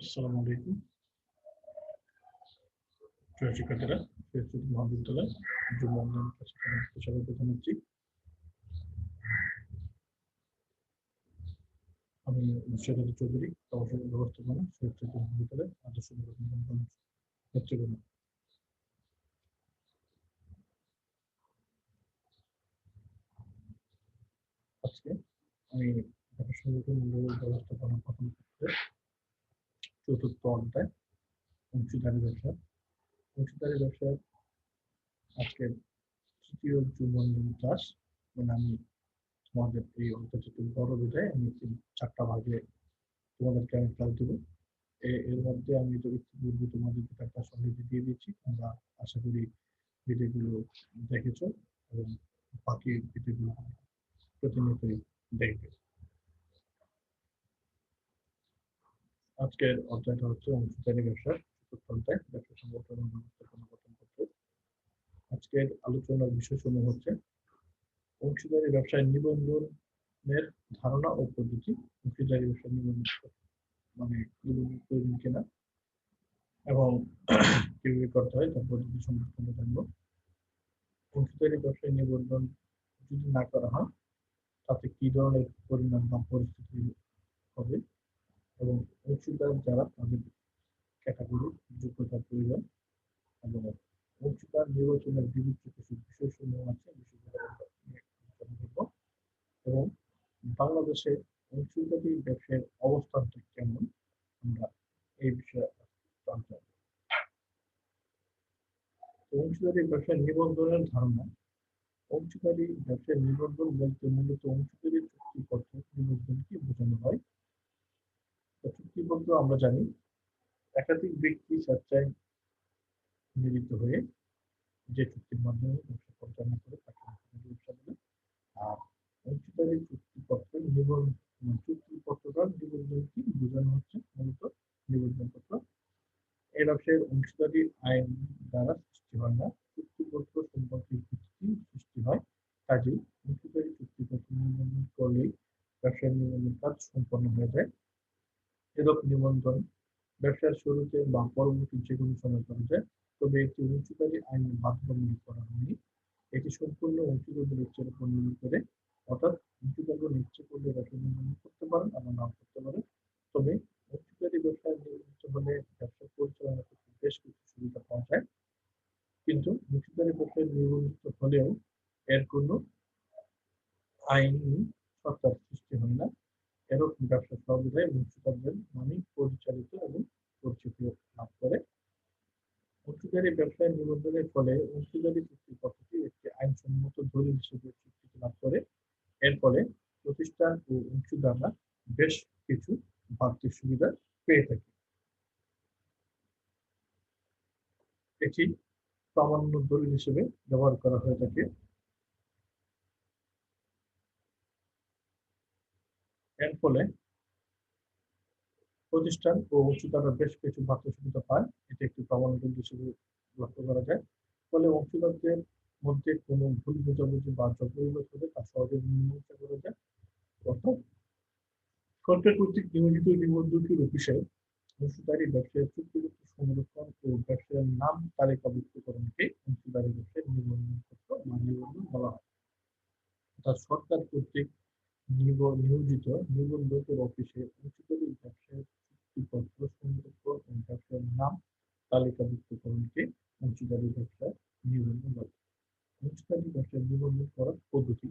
আসসালামু আলাইকুম। প্রিয় শিক্ষার্থীরা ফেসবুক মহাবিদ্যালয় যুব অনলাইন ক্লাসে স্বাগত জানাচ্ছি। আমি মুর্শিদ চৌধুরী, প্রভাষক ব্যবস্থাপনা ফেসবুক মহাবিদ্যালয় আদর্শ আজকে আমি ব্যবস্থাপনা প্রথম চতুর্থ অধ্যায়, অংশীদারি ব্যবসা। অংশীদারি ব্যবসা আজকে তৃতীয় যুবন ক্লাস মানে আমি তোমাদের এই একটু বড় বিদায়। আমি চারটা ভাগে তোমাদেরকে আমি ক্লাস দেবো। এর মধ্যে আমি তো ইতিপূর্বে তোমাদেরকে একটা সংগীত দিয়ে দিচ্ছি। তোমরা আশা করি ভিডিওগুলো দেখেছ এবং বাকি ভিডিওগুলো প্রতিনিয়তই দেখবে। আজকের অধ্যায়টা হচ্ছে চতুর্থ অধ্যায়, ব্যবসা সংগঠন ও ব্যবস্থাপনা গঠন করতে আজকের আলোচনার বিষয়সমূহ হচ্ছে অংশীদারি ব্যবসায় নিবন্ধনের ধারণা ও পদ্ধতি, অংশীদারি ব্যবসায় নিবন্ধন মানে নিবন্ধন করবেন কিনা এবং কীভাবে করতে হয়, তার পদ্ধতি সম্পর্কে আমরা জানব। অংশীদারি ব্যবসায় নিবন্ধন যদি না করা হয়, তাতে কি ধরনের পরিণাম বা পরিস্থিতি হবে? এবং অংশীদার যারা তাদের ক্যাটাগরি যোগ্যতার প্রয়োজন এবং অংশীদার নির্বাচনের বিবিধ কিছু বিষয়সমূহ আছে এবং বাংলাদেশে অংশীদারি ব্যবসায়ের অবস্থানটা কেমন, আমরা এই বিষয়ে জানতে অংশীদারি ব্যবসায় নিবন্ধনের ধারণা অংশীদারি ব্যবসায় নিবন্ধন বলতে মূলত অংশীদারি চুক্তিপত্র নিবন্ধনকে বোঝানো হয়। চুক্তিপত্র আমরা জানি, একাধিক ব্যক্তি স্বেচ্ছায় মিলিত হয়ে যে চুক্তির মাধ্যমে ব্যবসা পরিচালনা করে তাকে ব্যবসা বলে আর অংশীদারি চুক্তিপত্র নিবন্ধন চুক্তিপত্রটা নিবন্ধন কি? বোঝানো হচ্ছে মূলত নিবন্ধন পত্র এই ব্যবসায়ের অংশীদারি আইন দ্বারা সৃষ্টি হয় না চুক্তিপত্র সম্পর্কে ভিত্তি সৃষ্টি হয় কাজেই অংশীদারি চুক্তিপত্র নিবন্ধন করলেই ব্যবসায় নিবন্ধন কাজ সম্পন্ন হয়ে যায় এরূপ নিবন্ধন। ব্যবসার শুরুতে বা পরবর্তী যে কোনো সময় করা যায়, তবে একটি অংশীদারি আইন বাধ্যতামূলক করা হয়নি। এটি সম্পূর্ণ অংশীদারদের ইচ্ছার উপর নির্ভর করে, অর্থাৎ অংশীদারগণ ইচ্ছে করলে ব্যবসা করতে পারেন আবার নাও করতে পারেন। তবে অংশীদারি ব্যবসায় নিয়োজিত হলে ব্যবসা পরিচালনা করতে বেশ কিছু সুবিধা পাওয়া যায়। কিন্তু অংশীদারি ব্যবসায় নিবন্ধিত হলেও এর কোনো আইনি সরকার সৃষ্টি হয় না। এরকম ব্যবসা সর্বদাই অংশীদারদের নামে পরিচালিত এবং পরিচিতি লাভ করে অংশীদারি ব্যবসায় নিবন্ধনের ফলে অংশীদারি চুক্তি পদ্ধতি একটি আইনসম্মত দলিল হিসেবে স্বীকৃতি লাভ করে এর ফলে প্রতিষ্ঠান ও অংশীদাররা বেশ কিছু বাড়তি সুবিধা পেয়ে থাকে। এটি প্রামাণ্য দলিল হিসেবে ব্যবহার করা হয়ে থাকে। এর ফলে প্রতিষ্ঠান ও অংশীদাররা বেশ কিছু বাড়তি সুবিধা পায়। এটি একটি প্রমাণিত হিসেবে লক্ষ্য করা যায়। ফলে অংশীদারদের মধ্যে কোনো ভুল বোঝাবুঝি বা হলে তা সহজে মীমাংসা করা যায়। অর্থাৎ সরকার কর্তৃক নিয়োজিত নিবন্ধকের অফিসে অংশীদারি ব্যবসায়ের চুক্তিপত্র সংরক্ষণ ও ব্যবসায়ের নাম তালিকাভুক্তকরণকে অংশীদারি ব্যবসায়ের নিবন্ধন বা নিবন্ধন বলা হয়। অর্থাৎ সরকার কর্তৃক নিয়োজিত নিবন্ধকের অফিসে অংশীদারি ব্যবসায়ের চুক্তিপত্র সংরক্ষণ ও ব্যবসার নাম তালিকাভুক্তকরণকে অংশীদারি ব্যবসা নিবন্ধন বলে অংশীদারি ব্যবসায় নিবন্ধন করার পদ্ধতি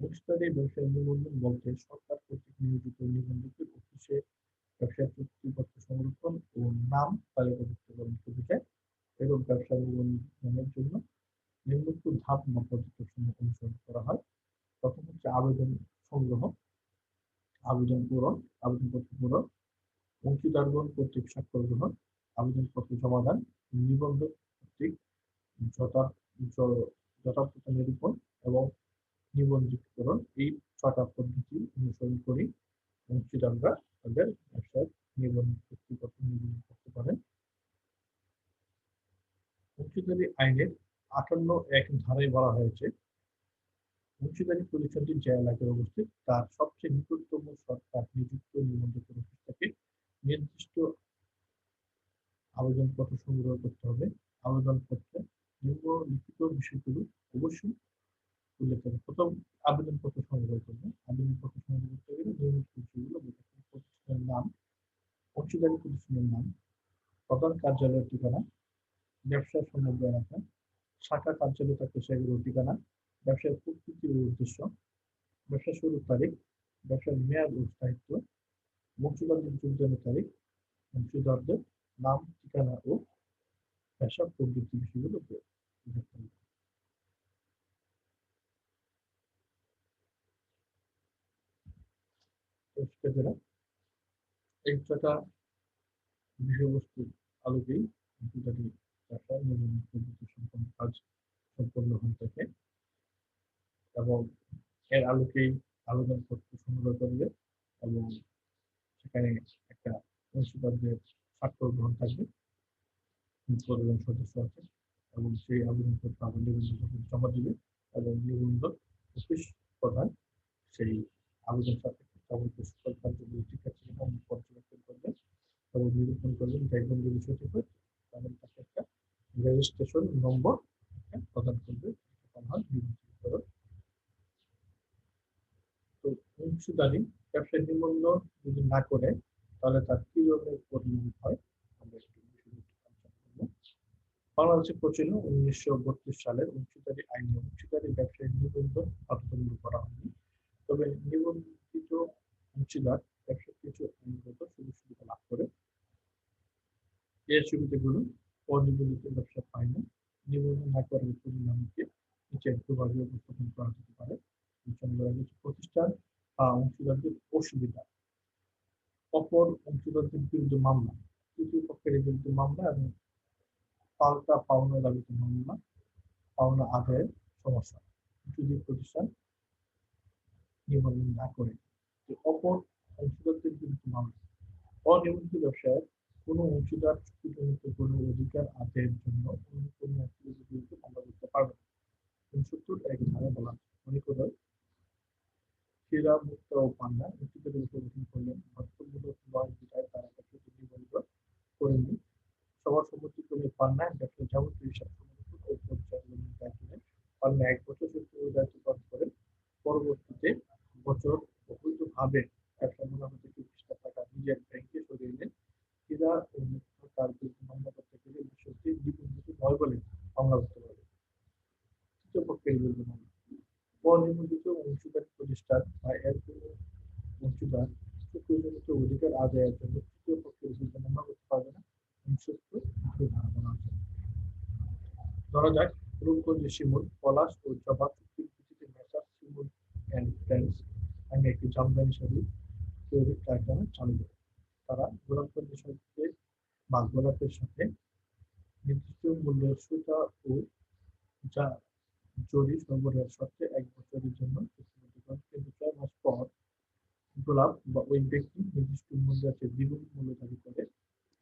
অংশীদারি ব্যবসায় নিবন্ধন বলতে সরকার কর্তৃক নিয়োজিত নিবন্ধকের অফিসে ব্যবসার চুক্তিপত্র সংরক্ষণ ও নাম তালিকাভুক্তকরণকে বোঝায় এবং ব্যবসা নিবন্ধনের জন্য নিম্নোক্ত ধাপ বা পদ্ধতিসমূহ অনুসরণ করা হয়। প্রথম হচ্ছে আবেদন সংগ্রহ, আবেদন পূরণ, আবেদনপত্র পূরণ অংশীদারগণ কর্তৃক স্বাক্ষর গ্রহণ, আবেদনপত্র জমাদান নিবন্ধক কর্তৃক যথার্থতা নিরূপণ এবং নিবন্ধিতকরণ এই ছটা পদ্ধতি অনুসরণ করে অংশীদাররা তাদের ব্যবসার নিবন্ধন চুক্তিপত্র নিবন্ধন করতে পারেন অংশীদারি আইনের আটান্ন এক ধারায় বলা হয়েছে অংশীদারি প্রতিষ্ঠানটি যে এলাকায় অবস্থিত, তার সবচেয়ে নিকটতম সরকার নিযুক্ত অফিস থেকে নির্দিষ্ট সংগ্রহ করতে হবে। আবেদনপত্রে নিম্নলিখিত বিষয়গুলো অবশ্যই উল্লেখ করবে প্রথম, আবেদনপত্র সংগ্রহ করবে। আবেদনপত্র সংগ্রহ করতে গেলে বিষয়গুলো প্রতিষ্ঠানের নাম, অংশীদারি প্রতিষ্ঠানের নাম, প্রধান কার্যালয়ের ঠিকানা ব্যবসার সমগ্র এলাকা শাখা কার্যালয় থাকলে সেগুলোর ঠিকানা ব্যবসার প্রকৃতি ও উদ্দেশ্য, ব্যবসা শুরুর তারিখ, ব্যবসার মেয়াদ ও স্থায়িত্ব বংশীদারদের যোগদানের তারিখ বংশীদারদের নাম, ঠিকানা ও পেশা প্রভৃতি বিষয়গুলো এই ছটা বিষয়বস্তুর আলোকেই নিবন্ধন পদ্ধতি সম্পন্ন কাজ সম্পন্ন হয়ে থাকে এবং এর আলোকেই আবেদনপত্র সংগ্রহ করবে এবং সেখানে একটা অংশীদারদের স্বাক্ষর গ্রহণ থাকবে। কতজন সদস্য আছে এবং সেই আবেদনপত্র আবার নিবন্ধন জমা দিবে এবং নিবন্ধন অফিস প্রধান সেই আবেদন সাপেক্ষে যাবতীয় সকল কার্যগুলি ঠিক আছে কিনা পর্যবেক্ষণ করবেন এবং নিরূপণ করবেন দেখবেন যদি সঠিক হয় তাহলে তাকে একটা রেজিস্ট্রেশন নম্বর প্রদান করবে হয় তো অংশীদারি ব্যবসায় নিবন্ধন যদি না করে, তাহলে তার কি ধরনের পরিণাম হয়? বাংলাদেশে প্রচলিত উনিশশো বত্রিশ সালের অংশীদারি আইনে অংশীদারি ব্যবসায়ী নিবন্ধন বাধ্যতামূলক করা হয়নি। তবে নিবন্ধিত অংশীদার ব্যবসা কিছু আইনগত সুযোগ সুবিধা লাভ করে। এর সুবিধাগুলো অনিবন্ধিত ব্যবসা পায় না। নিবন্ধন না করার পরিণামকে নিচের দুভাবে উপস্থাপন করা যেতে পারে। প্রতিষ্ঠান বা অংশীদারদের অসুবিধা। অপর অংশীদারদের বিরুদ্ধে মামলা। তৃতীয় পক্ষের বিরুদ্ধে মামলা এবং পাল্টা পাওনা দাবিতে মামলা, পাওনা আদায়ের সমস্যা। যদি প্রতিষ্ঠান নিবন্ধন না করে অপর অংশীদারদের বিরুদ্ধে মামলা। অনিয়মিত ব্যবসায় কোনো অংশীদার চুক্তিজনিত কোনো অধিকার আদায়ের জন্য অন্য কোনো অংশীদারের বিরুদ্ধে মামলা করতে পারবে না। উনসত্তর এক ধারা বলা মনে করে ক্রীড়া মুক্ত ও পান্না অংশীদারের উপর গঠন করলেন। বাধ্যমূলক নয় তারা তাকে নিবন্ধ করেননি। সবার সম্মতিক্রমে পান্নায় ব্যবসার যাবতীয় হিসাব ও পান্না এক বছর দায়িত্ব পালন করেন। পরবর্তীতে বছর অবৈধভাবে ব্যবসা মুনাফা থেকে টাকা নিজের ব্যাংকে সরিয়ে নেন ক্রীড়া ও মুক্ত তার বিরুদ্ধে মামলা করতে গেলে বিষয়টি নিবন্ধিত নয় বলে মামলা করতে পারে তৃতীয় পক্ষের বিরুদ্ধে মামলা অনিবন্ধিত অংশীদার প্রতিষ্ঠান বা এর কোনো অংশীদার চুক্তিজনিত অধিকার আদায়ের জন্য তৃতীয় পক্ষের আমরা করতে না ধরা যাক শিমুল, পলাশ ও জবা চুক্তির ভিত্তিতে শিমুল অ্যান্ড ফ্রেন্ডস আমি একটি জামদানি শাড়ি তৈরির কারখানা চালু করে। তারা গোলাপগঞ্জের সাথে বা গোলাপের সাথে নির্দিষ্ট মূল্যের সুতা ও যা জরি সরবরাহের শর্তে এক বছরের জন্য কিন্তু ছয় মাস পর গোলাপ বা ওই ব্যক্তি নির্দিষ্ট মূল্যের দ্বিগুণ মূল্য দাবি করে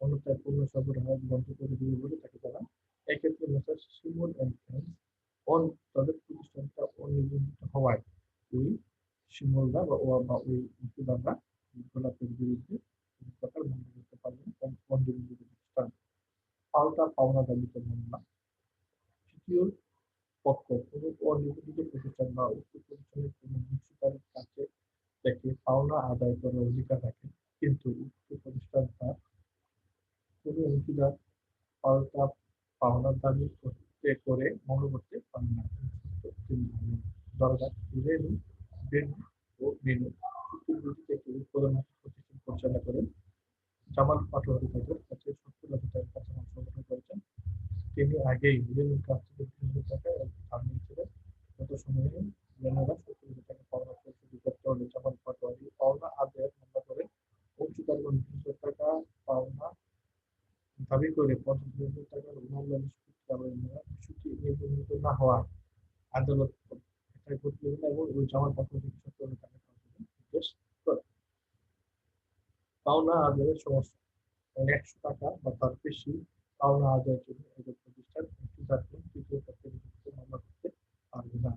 অন্যথায় পণ্য সরবরাহ বন্ধ করে দিবে বলে তাকে জানান এক্ষেত্রে মেসার শিমুল অ্যান্ড ফ্রেন্ডস অন তাদের প্রতিষ্ঠানটা হওয়ায় ওই শিমুলরা বা বা ওই গোলাপের বিরুদ্ধে প্রকার মামলা করতে পারবেন অনিবন্ধিত প্রতিষ্ঠান পাল্টা পাওনা দাবিতে মামলা তৃতীয় পক্ষ কোনো অনিবন্ধিত প্রতিষ্ঠান বা উক্ত প্রতিষ্ঠানের কোনো অংশীদারের কাছে থেকে পাওনা আদায় করার অধিকার রাখে কিন্তু উক্ত প্রতিষ্ঠান তার কোনো অংশীদার, পাল্টা পাওনার দাবি করতে করে মামলা করতে পারেন না দরকার রেনু বেনু ও মেনু চুক্তির ভিত্তিতে উৎপাদন প্রতিষ্ঠান পরিচালনা করেন। জামাল পাটোয়ারি তাদের কাছে সত্তর লাখ টাকার কাঁচামাল সংগঠন করেছেন। তিনি আগেই রেনুর কাছ থেকে হাজার টাকা ধার নিয়েছিলেন গত সময়ে রেনুরা সত্তর হাজার টাকা পাওনা পরিশোধ করতে হলে জামাল পাটোয়ারি পাওনা আদায়ের মামলা করে অংশীদারগণ তিন হাজার টাকা পাওনা দাবি করে নিবন্ধিত না হওয়ায় আদালত পাওনা আদায়ের একশো টাকা বা তার বেশি পাওনা আদায়ের জন্য এদের প্রতিষ্ঠান তৃতীয় করতে পারবে না।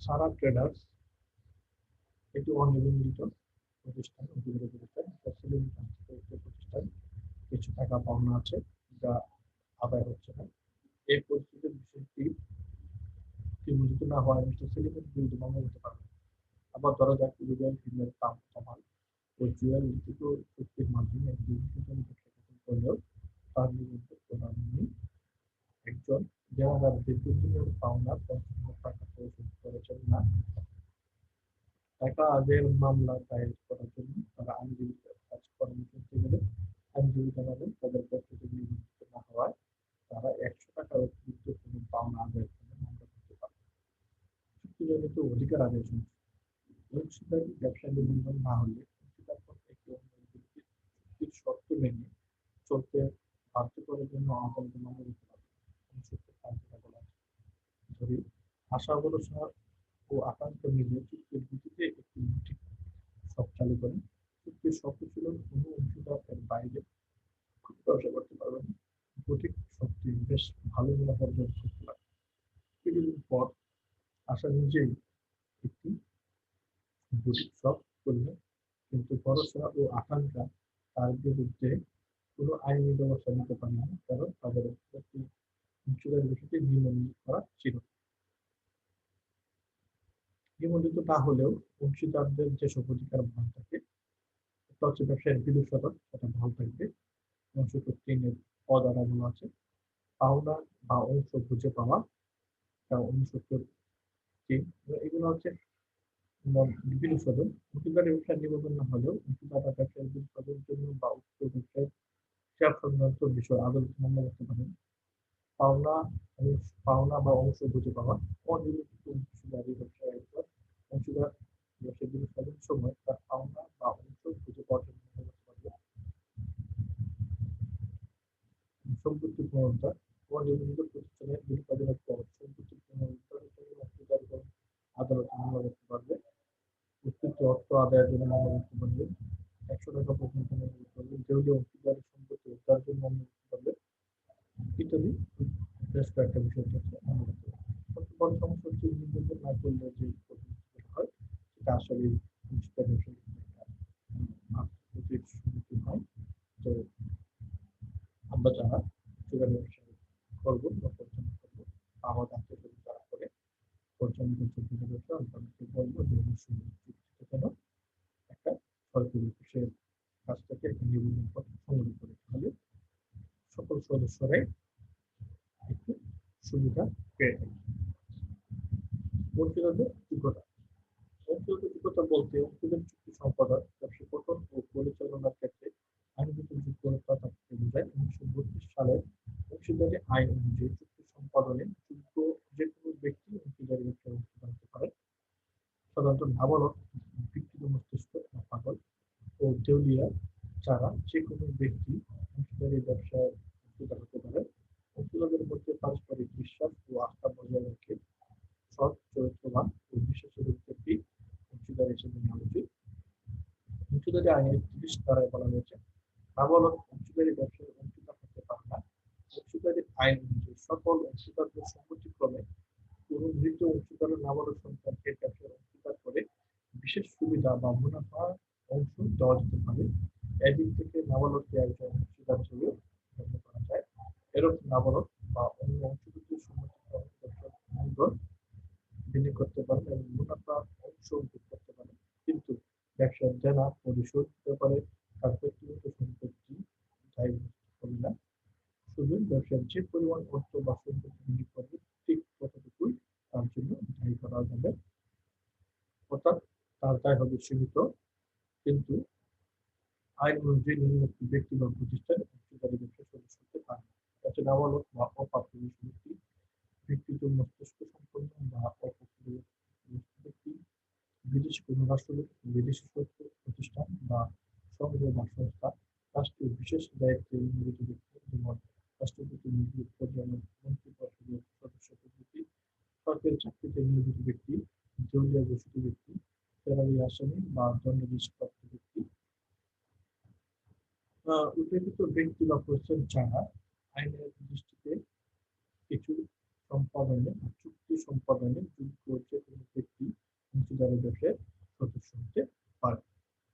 সারা ট্রেডার্স, এটি অনিবন্ধিত প্রতিষ্ঠান অধিকারী প্রতিষ্ঠান সেলিম প্রতিষ্ঠান কিছু টাকা পাওনা আছে যা আদায় হচ্ছে না এই পরিস্থিতির বিষয়টি মূলত না হওয়ায় মিস্টার সেলিমের বিরুদ্ধে মামলা করতে পারবে আবার ধরা যাক ইলিগাল ফিল্মের দাম কমান ও জুয়েল লিখিত চুক্তির মাধ্যমে একজন করলেও তার বিরুদ্ধে প্রধানমন্ত্রী একজন যারা বিদ্যুতের পাওনা পঞ্চাশ টাকা পরিশোধ করেছেন না টাকা আদায়ের মামলা দায়ের করার জন্য তারা আইনজীবী কাজ কর্ম করতে গেলে জানাবেন তাদের পক্ষ থেকে নিবন্ধিত না হওয়ায় তারা একশো টাকার অতিরিক্ত কোনো পাওনা আদায়ের জন্য মামলা করতে পারে চুক্তিজনিত অধিকার আদায় সমস্যা অংশীদারি ব্যবসা নিবন্ধন না হলে শর্ত মেনে চলতে বাধ্য করার জন্য আদালতে মামলা পারে ধরি, আশা ভরসা ও আকাঙ্ক্ষ মিলিয়ে চুক্তির ভিত্তিতে একটি সব চালু করেন। চুক্তির শর্ত ছিল কোনো অংশীদার বাইরে খুব ব্যবসা করতে পারবে না বুটিক শক্তি বেশ ভালো মুনাফা অর্জন করতে পারে কিছুদিন পর আশা নিজেই একটি বুটিক শপ কিন্তু ভরসা ও আকাঙ্ক্ষা তার বিরুদ্ধে কোনো আইনি ব্যবস্থা নিতে পারে না, কারণ তাদের একটি অংশীদার বিষয়টি নিবন্ধিত করা ছিল। নিবন্ধিত না হলেও অংশীদারদের যেসব অধিকার ভাগ থাকে একটা হচ্ছে ব্যবসায়ের বিদ্যুৎ সেটা ভালো থাকবে। তিনের পদারা বলা আছে। পাওনা বা অংশ বুঝে পাওয়া উনসত্তর এগুলো হচ্ছে বিদ্যুৎ সদন অংশীদারের ব্যবসায় নিবন্ধন হলেও অংশীদার ব্যবসায়ের বিদ্যুৎ সদনের জন্য বা উক্ত ব্যবসায় বিষয় আদালত মামলা করতে পারেন পাওনা পাওনা বা অংশ বুঝে পাওয়া অনির্দিষ্ট অংশীদারি ব্যবসায় অংশীদার ব্যবসায় সময় তার পাওনা বা অংশ বুঝে পাওয়ার জন্য সম্পত্তি পুনরুদ্ধার অনির্দিষ্ট প্রতিষ্ঠানের পর সম্পত্তি পুনরুদ্ধারের জন্য অংশীদার আদালত মামলা করতে পারবে আদায়ের জন্য মামলা করতে পারবে একশো টাকা পর্যন্ত মামলা করতে পারবে দেউলিয়া অংশীদারের সম্পত্তি উদ্ধার জন্য মামলা করতে পারবে ইত্যাদি বেশ কয়েকটা বিষয় হচ্ছে আমরা সবচেয়ে বড় সমস্যা হচ্ছে নিবন্ধন না করলে যে হয় সেটা আসলে ক্ষতির সম্মুখীন হয় তো আমরা যারা চূড়া ব্যবসা করব বা পরিচালনা করব আমার আত্মীয় স্বজন যারা করে একটা সরকারি সংগ্রহ করে তাহলে সকল সদস্যরাই সুবিধা পেয়ে থাকে অংশীদারদের যোগ্যতা অংশীদারদের যোগ্যতা বলতে অংশীদার চুক্তি সম্পাদক ব্যবসা গঠন ও পরিচালনার ক্ষেত্রে আইনগত যোগ্যতা বোঝায় উনিশশো বত্রিশ সালের অংশীদারি আইন অনুযায়ী চুক্তি সম্পাদনে যোগ্য যে কোনো ব্যক্তি অংশীদারি ব্যবসায় অংশীদার হতে পারে সাধারণত নাবালক বিকৃত মস্তিষ্ক পাগল ও দেউলিয়া ছাড়া যে কোনো ব্যক্তি অংশীদারি ব্যবসায় হতে পারে। অংশীদারদের মধ্যে পারস্পরিক বিশ্বাস ও আস্থা বজায় রেখে। সৎ, চরিত্রবান ও বিশ্বাসের ব্যক্তি অংশীদার হিসেবে নেওয়া উচিত। অংশীদারি আইনের তিরিশ ধারায় বলা হয়েছে নাবালক অংশীদারি ব্যবসায় অংশীদার হতে পারে না। অংশীদারি আইন অনুযায়ী সকল অংশীদারদের সম্মতিক্রমে কোনো মৃত অংশীদারের নাবালক সন্তানকে ব্যবসায় অংশীদার করে বিশেষ সুবিধা বা মুনাফা অংশ দেওয়া যেতে পারে। এদিক থেকে নাবালককে একজন অংশীদার হিসেবে গণ্য করা যায়। এরূপ নাবালক বা অন্য অংশীদারদের সম্মতিক্রমে বিনিয়োগ করতে পারেন এবং মুনাফা অংশ ভোগ করতে পারেন। কিন্তু ব্যবসার দেনা, পরিশোধ ব্যাপারে তার ব্যক্তিগত সম্পত্তি দায়ী হবে না। শুধু ব্যবসার যে পরিমাণ অর্থ বা সম্পত্তি বিনিয়োগ করবে, ঠিক ততটুকুই তার জন্য দায়ী করা যাবে। অর্থাৎ তার হবে সীমিত। কিন্তু আইন অনুযায়ী নিম্নোক্ত ব্যক্তি বা প্রতিষ্ঠান অংশীদারি সদস্য হতে পারে। যাতে নাবালক বা অপ্রাপ্ত ব্যক্তি ব্যক্তিগত মস্তিষ্ক সম্পন্ন বা অপক্রিয় ব্যক্তি, বিদেশি কোনো রাষ্ট্র বিদেশি সত্য প্রতিষ্ঠান বা সংঘ বা সংস্থা রাষ্ট্রীয় বিশেষ দায়িত্বে নিয়োজিত ব্যক্তি যেমন রাষ্ট্রপতি নিয়োজিত পর্যায়ে মন্ত্রী সদস্য প্রভৃতি, সরকারি চাকরিতে নিয়োজিত ব্যক্তি দেউলিয়া ঘোষিত ব্যক্তি ফেরারি আসামি বা দণ্ডাদেশপ্রাপ্ত ব্যক্তি। উল্লেখিত ব্যক্তি বা প্রতিষ্ঠান ছাড়া আইনের দৃষ্টিতে কিছু সম্পাদনে, চুক্তি সম্পাদনে যোগ্য যে কোনো ব্যক্তি অংশীদারের ব্যবসায় সদস্য হতে পারে।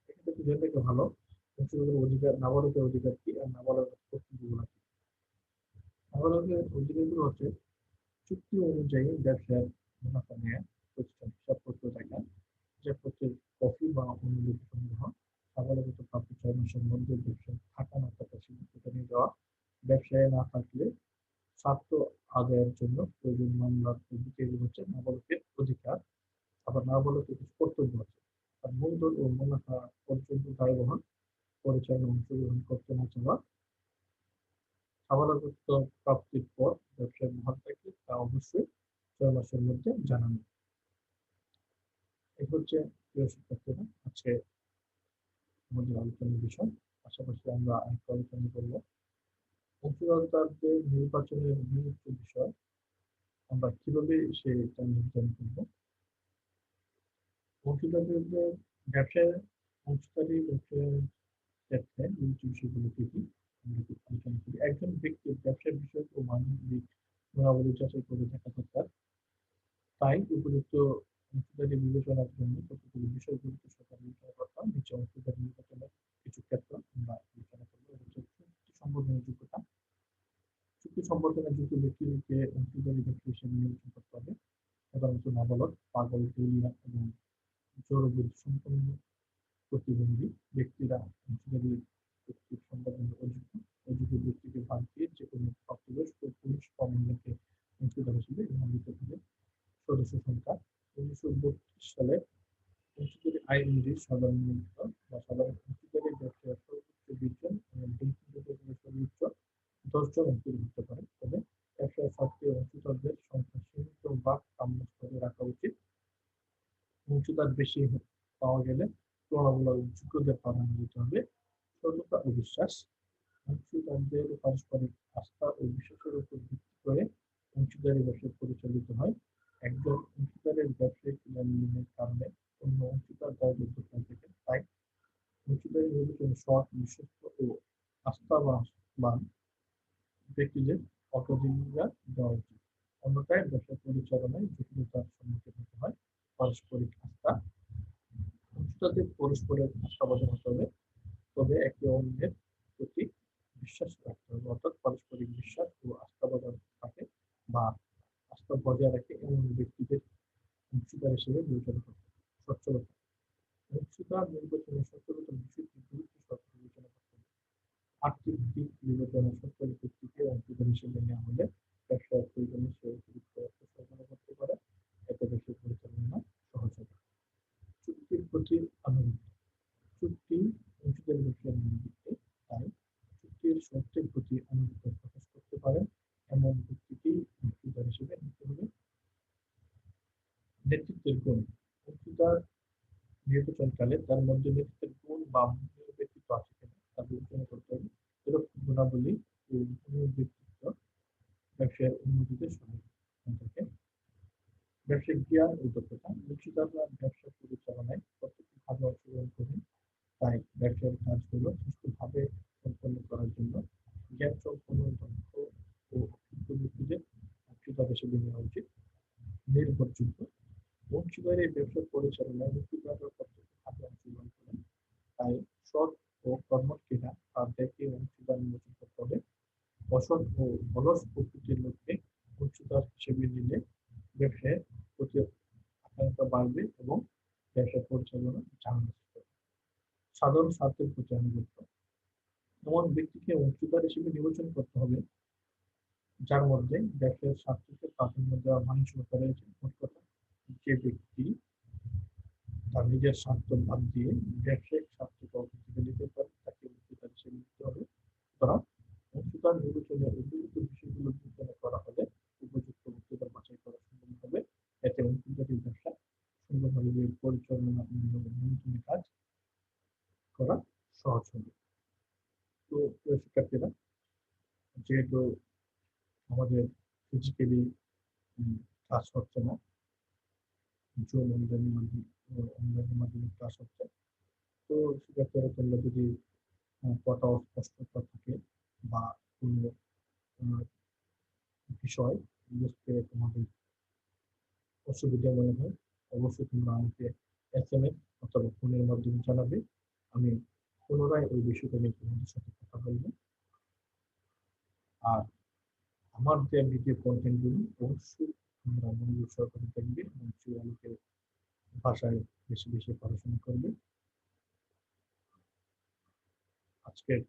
এক্ষেত্রে জেনে রেখে ভালো, অংশীদারের অধিকার, নাবালকের অধিকার কি আর নাবালকের কর্তব্যগুলো কি? নাবালকের অধিকারগুলো হচ্ছে চুক্তি অনুযায়ী ব্যবসার মুনাফা নেয়, প্রতিষ্ঠান হিসাবপত্র দেখা হিসাবপত্রের কপি বা অনুলিপি সংগ্রহ প্রাপ্ত ছয় মাসের মধ্যে ব্যবসায় থাকা না থাকা সিদ্ধান্ত নিয়ে যাওয়া। ব্যবসায় না থাকলে স্বার্থ আদায়ের জন্য প্রয়োজন মামলার এগুলো হচ্ছে নাবালকের অধিকার। আবার নাবালকের কিছু কর্তব্য আছে। আর মূলধন ও মুনাফা পর্যন্ত দায় বহন পরিচালনা অংশগ্রহণ করতে না চাওয়া। সাবালকত্ব প্রাপ্তির পর ব্যবসায় মহান থাকলে তা অবশ্যই ছয় মাসের মধ্যে জানানো। এই হচ্ছে প্রিয় শিক্ষার্থীরা, আজকে আমাদের আলোচনার বিষয়। পাশাপাশি আমরা আরেকটা আলোচনা করব। অংশীদারদের নির্বাচনের বিমুক্ত বিষয়, আমরা কীভাবে সেটা নির্ধারণ করব? অংশীদারদের ব্যবসায় অংশীদারি ব্যবসায়ের ক্ষেত্রে বিমুক্ত বিষয়গুলো কি কি? আলোচনা করি। একজন ব্যক্তির ব্যবসার বিষয় ও মানবিক গুণাবলী যাচাই করে থাকা দরকার। তাই উপযুক্ত অংশীদারি বিবেচনার জন্য কতগুলো বিষয়গুলোকে সরকার বিবেচনা করতাম নিচে অংশীদারি নির্বাচনের কিছু ক্ষেত্র আমরা বিবেচনা করব। সম্বোধনের যোগ্যতা। চুক্তি সম্বোধনের যুক্ত ব্যক্তিকে অংশীদারি ব্যক্তি হিসেবে নির্বাচন করতে হবে। সাধারণত নাবালক, পাগল এবং জোর সম্পন্ন প্রতিবন্ধী ব্যক্তিরা অংশীদারি চুক্তি সম্পাদনের অযোগ্য অযোগ্য ব্যক্তিকে বাদ দিয়ে যে কোনো প্রাপ্তবয়স্ক পুরুষ বা মহিলাকে অংশীদার হিসেবে নিবন্ধিত হবে সদস্য সংখ্যা উনিশশো বত্রিশ সালে অংশীদারি সাধারণ বা সাধারণ অন্তর্ভুক্ত করে তবে রাখা উচিত বেশি পাওয়া গেলে ও বিশ্বাস পারস্পরিক ও বিশ্বাসের উপর ভিত্তি করে ব্যবসা পরিচালিত হয় একজন অংশীদারের ব্যবসায়িক লেনদেনের কারণে অন্য অংশীদার দায়বদ্ধ হয়ে থাকে তাই অংশীদারি নির্বাচনে সৎ বিশ্বস্ত ও আস্থাবান ব্যক্তিদের অগ্রাধিকার দেওয়া উচিত অন্যথায় ব্যবসা পরিচালনায় জটিলতার সম্মুখীন হতে হয় পারস্পরিক আস্থা। অংশীদারদের পরস্পরের আস্থাবাদী হতে হবে। তবে একে অন্যের প্রতি বিশ্বাস রাখতে হবে। অর্থাৎ পারস্পরিক বিশ্বাস ও আস্থা বজায় থাকে বা আস্থা বজায় রাখে এমন ব্যক্তিদের অংশীদার হিসেবে বিবেচনা করতে সচ্ছলতা। অংশীদার নির্বাচনের সচ্ছলতার বিষয়টি গুরুত্ব সহকারে বিবেচনা করতে হবে। আর্থিক দিক বিবেচনা সচ্ছল ব্যক্তিকে অংশীদার হিসেবে নেওয়া হলে ব্যবসার প্রয়োজনে সে অতিরিক্ত অর্থ সরবরাহ করতে পারে, এতে ব্যবসা পরিচালনা সহজ হবে। চুক্তির প্রতি আনুগত্য চুক্তি অংশীদার ব্যবসার ভিত্তি তাই চুক্তির শর্তের প্রতি আনুগত্য প্রকাশ করতে পারেন, এমন ব্যক্তিকেই অংশীদার হিসেবে নিতে হবে নেতৃত্বের গুণ। অংশীদার নির্বাচনকালে তার মধ্যে নেতৃত্বের গুণ বা ব্যক্তিত্ব আছে কিনা, তা বিবেচনা করতে হবে। এরকম গুণাবলী ব্যক্তিত্ব ব্যবসায়ের উন্নতিতে সহায়ক ব্যবসায়িক জ্ঞান ও দক্ষতা। অংশীদাররা ব্যবসা পরিচালনায় প্রত্যক্ষভাবে অংশগ্রহণ করেন তাই ব্যবসার কাজগুলো সুষ্ঠুভাবে সম্পন্ন করার জন্য জ্ঞান সম্পন্ন দক্ষ ও অভিজ্ঞ ব্যক্তিদের হিসেবে নেওয়া উচিত। নির্ভরযোগ্য। অংশীদারের ব্যবসা পরিচালনায় অংশীদাররা প্রত্যক্ষভাবে অংশগ্রহণ করেন তাই সৎ ও কর্মঠ কিনা তা দেখে অংশীদার নির্বাচন করতে হবে অসৎ ও অলস প্রকৃতির লোককে অংশীদার হিসেবে নিলে ব্যবসায় প্রতি আকাঙ্ক্ষা বাড়বে এবং ব্যবসা পরিচালনা ঝামেলা সাধারণ স্বার্থের প্রতি আনুগত্য। এমন ব্যক্তিকে অংশীদার হিসেবে নির্বাচন করতে হবে, যার মধ্যে ব্যবসায়ের স্বার্থকে প্রাধান্য দেওয়া মানসিকতা রয়েছে কথা যে ব্যক্তি তার নিজের স্বার্থ বাদ দিয়ে ব্যবসায়িক স্বার্থকে অগ্রাধিকার দিতে পারে, তাকে অংশীদার হিসেবে নিতে হবে। সুতরাং অংশীদার নির্বাচনে উপযুক্ত বিষয়গুলো বিবেচনা করা হলে উপযুক্ত অংশীদার বাছাই করা সম্ভব হবে। এতে অংশীদারি ব্যবসা সুন্দরভাবে পরিচালনা নিয়ন্ত্রণে কাজ করা সহজ হবে। তো শিক্ষার্থীরা, যেহেতু আমাদের ফিজিক্যালি ক্লাস হচ্ছে না জুম অনলাইনের মাধ্যমে অনলাইনের মাধ্যমে ক্লাস হচ্ছে, তো শিক্ষার্থীরা তোমরা যদি কথা অস্পষ্টতা থাকে বা কোনো বিষয় বুঝতে তোমাদের অসুবিধা মনে হয়, অবশ্যই তোমরা আমাকে এস এম এস অথবা ফোনের মাধ্যমে জানাবে। আমি পুনরায় ওই বিষয়টা নিয়ে তোমাদের সাথে কথা বলব। আর আমার যে ভিডিও কন্টেন্টগুলি অবশ্যই তোমরা মনোযোগ সহকারে দেখবে এবং আলোকে ভাষায় বেশি বেশি পড়াশোনা করবে। আজকের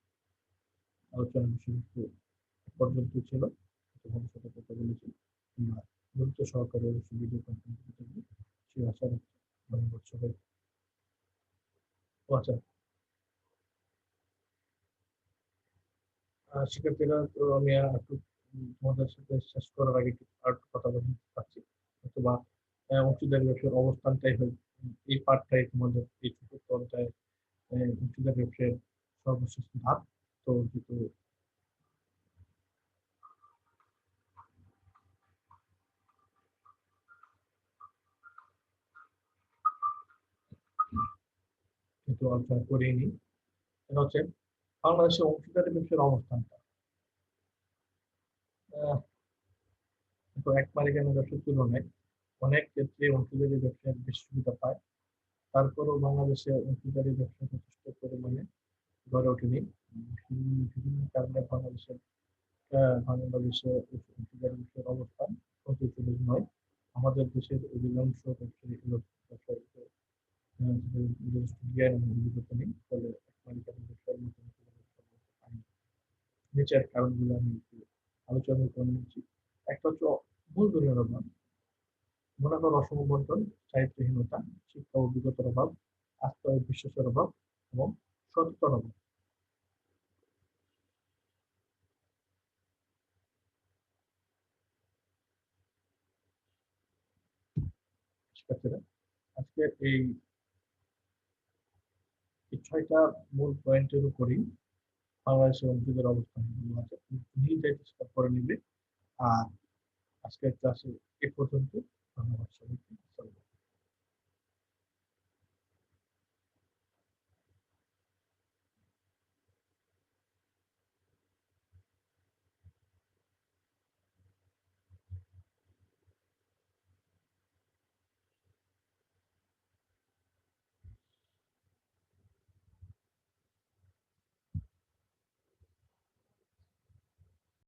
আলোচনা বিষয়বস্তু পর্যন্ত ছিল তোমাদের সাথে কথা বলেছি। তোমরা গুরুত্ব সহকারে অবশ্যই ভিডিও আশা রাখছি আচ্ছা শিক্ষার্থীরা, তো আমি একটু তোমাদের সাথে শেষ করার আগে আর কথা বলতে পারছি অথবা অংশীদার ব্যবসার অবস্থানটাই হয় এই পার্টটাই তোমাদের এই চতুর্থ অধ্যায় অংশীদার ব্যবসার সর্বশেষ ধাপ। তো যেহেতু কিন্তু আলোচনা করিনি। এটা হচ্ছে বাংলাদেশের অংশীদারি ব্যবসার অবস্থানটা। এক মালিকানা ব্যবসার তুলনায় অনেক ক্ষেত্রে অংশীদারি ব্যবসায় বেশি সুবিধা পায়। তারপরেও বাংলাদেশে অংশীদারি ব্যবসা যথেষ্ট পরিমাণে গড়ে ওঠেনি। বিভিন্ন কারণে বাংলাদেশের বাংলাদেশে অংশীদারি ব্যবসার অবস্থান সন্তোষজনক নয়। আমাদের দেশের অধিকাংশ কারণগুলো আমি করে একটা হচ্ছে অভাব অসম বন্টন, চারিত্রহীনতা, শিক্ষা অভিজ্ঞতার অভাব আস্থা বিশ্বাসের অভাব এবং সততার অভাব। শিক্ষার্থীরা আজকে এই ছয়টা মূল পয়েন্টের উপরই বাংলাদেশের অঞ্চলের অবস্থান নিজেই চেষ্টা করে নিবে। আর আজকের ক্লাসে এ পর্যন্ত ধন্যবাদ সবাইকে।